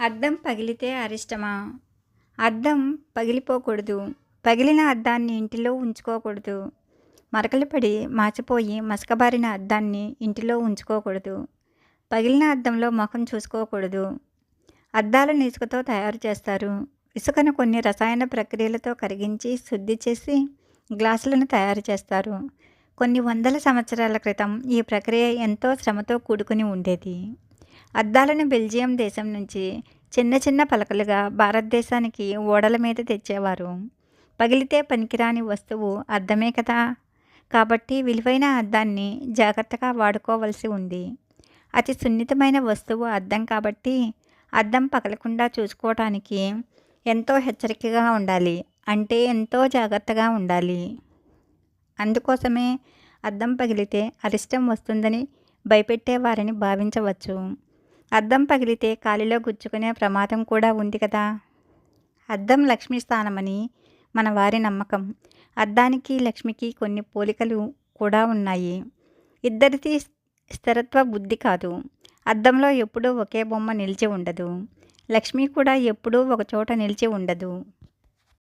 అద్దం పగిలితే అరిష్టమా? అద్దం పగిలిపోకూడదు. పగిలిన అద్దాన్ని ఇంటిలో ఉంచుకోకూడదు. మరకలు పడి మాచిపోయి మసకబారిన అద్దాన్ని ఇంటిలో ఉంచుకోకూడదు. పగిలిన అద్దంలో ముఖం చూసుకోకూడదు. అద్దాలను ఇసుకతో తయారు చేస్తారు. ఇసుకను కొన్ని రసాయన ప్రక్రియలతో కరిగించి శుద్ధి చేసి గ్లాసులను తయారు చేస్తారు. కొన్ని వందల సంవత్సరాల క్రితం ఈ ప్రక్రియ ఎంతో శ్రమతో కూడుకుని ఉండేది. అద్దాలను బెల్జియం దేశం నుంచి చిన్న చిన్న పలకలుగా భారతదేశానికి ఓడల మీద తెచ్చేవారు. పగిలితే పనికిరాని వస్తువు అద్దమే కదా. కాబట్టి విలువైన అద్దాన్ని జాగ్రత్తగా వాడుకోవలసి ఉంది. అతి సున్నితమైన వస్తువు అద్దం కాబట్టి అద్దం పగలకుండా చూసుకోవటానికి ఎంతో హెచ్చరికగా ఉండాలి. అంటే ఎంతో జాగ్రత్తగా ఉండాలి. అందుకోసమే అద్దం పగిలితే అరిష్టం వస్తుందని భయపెట్టేవారని భావించవచ్చు. అద్దం పగిలితే కాలిలో గుచ్చుకునే ప్రమాదం కూడా ఉంది కదా. అద్దం లక్ష్మీ స్థానమని మన వారి నమ్మకం. అద్దానికి లక్ష్మికి కొన్ని పోలికలు కూడా ఉన్నాయి. ఇద్దరిది స్థిరత్వ బుద్ధి కాదు. అద్దంలో ఎప్పుడూ ఒకే బొమ్మ నిలిచి ఉండదు. లక్ష్మి కూడా ఎప్పుడూ ఒకచోట నిలిచి ఉండదు.